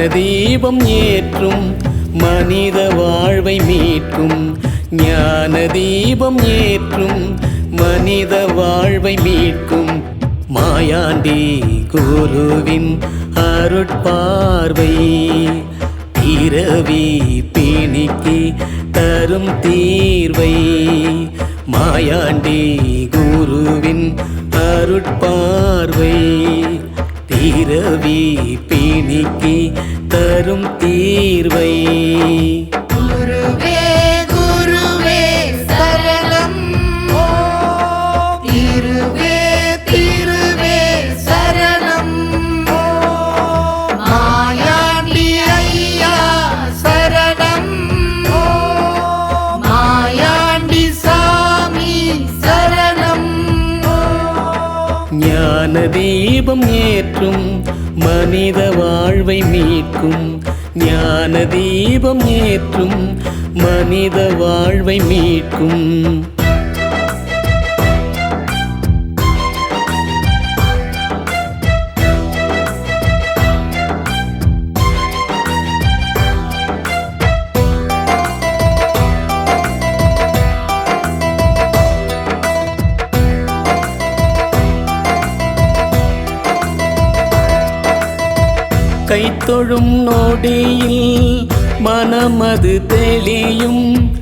ஞான தீபம் ஏற்றும் மனித வாழ்வை மீட்கும். ஞான தீபம் ஏற்றும் மனித வாழ்வை மீட்கும். மாயாண்டி குருவின் அருட்பார்வை இரவி பேணிக்கு தரும் தீர்வை. மாயாண்டி குருவின் அருட்பார்வை தீரவி பேணிக்கு தரும் தீர்வை. தீபம் ஏற்றும் மனித வாழ்வை மீட்கும். ஞான தீபம் ஏற்றும் மனித வாழ்வை மீட்கும். கை தொழும் நொடியில் மனமது தெளியும்.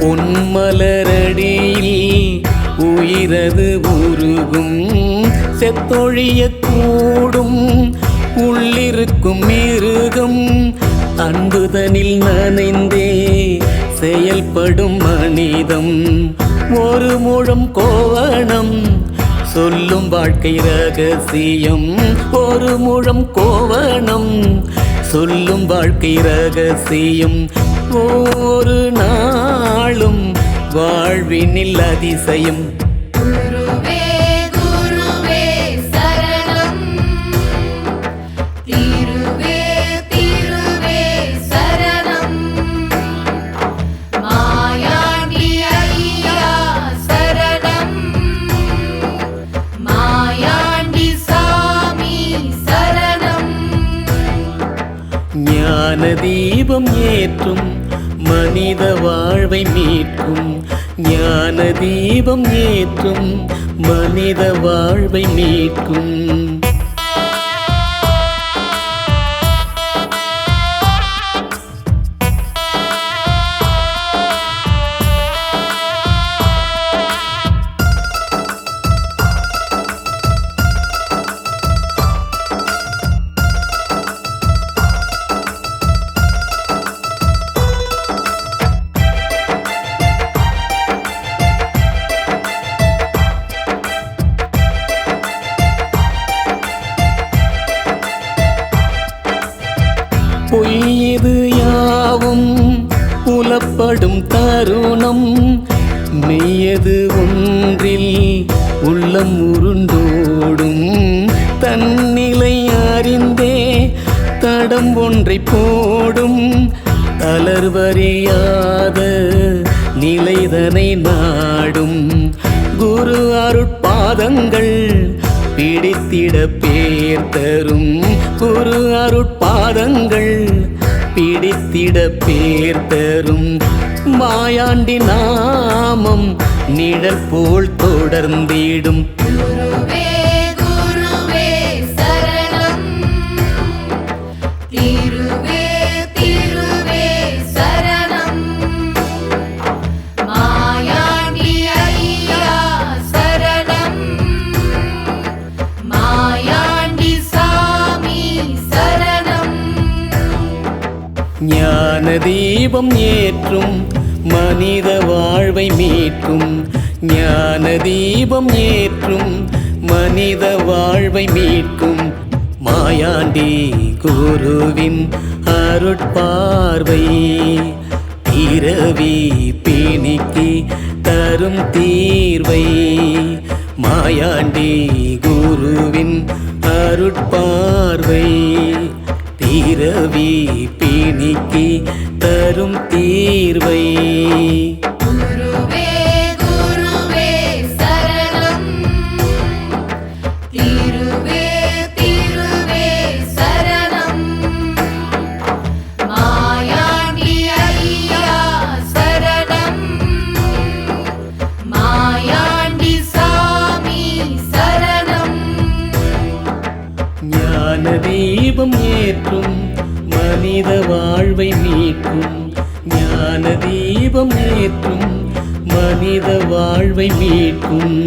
பொன்மலரடியில் உயிரது உருகும். செத்தொழிய கூடும் உள்ளிருக்கும் மிருகம். அன்புதனில் நனைந்தே செயல்படும் மனிதம். ஒரு முழம் கோவணம் சொல்லும் வாழ்க்கை ரகசியம் ஒரு முழம் கோவணம் சொல்லும் வாழ்க்கை ரகசியம் ஒரு நாளும் வாழ்வினில் அதிசயம். தீபம் ஏற்றும் மனித வாழ்வை மீட்கும். ஞான தீபம் ஏற்றும் மனித வாழ்வை மீட்கும். புலப்படும் தருணம் மெய்யது ஒன்றில் உள்ளம் உருண்டோடும் தன்னிலை அறிந்தே தடம் ஒன்றை போடும் தளர்வறியாத நிலைதனை நாடும் குரு அருட்பாதங்கள் பிடித்திட பேர் தரும் குரு அருட்பாதங்கள் பிடித்திட பேர் தரும் மாயாண்டி நாமம் நிழல் போல் தொடர்ந்திடும். ஞான தீபம் ஏற்றும் மனித வாழ்வை மீட்கும். ஞான தீபம் ஏற்றும் மனித வாழ்வை மீட்கும். மாயாண்டி குருவின் அருட்பார்வை இரவி பிணிக்கு தரும் தீர்வை. மாயாண்டி குருவின் அருட்பார்வை தீரவி பிணிக்கு தரும் தீர்வை. வாழ்வை மீட்கும் ஞான தீபம் ஏற்றும் மனித வாழ்வை மீட்கும்.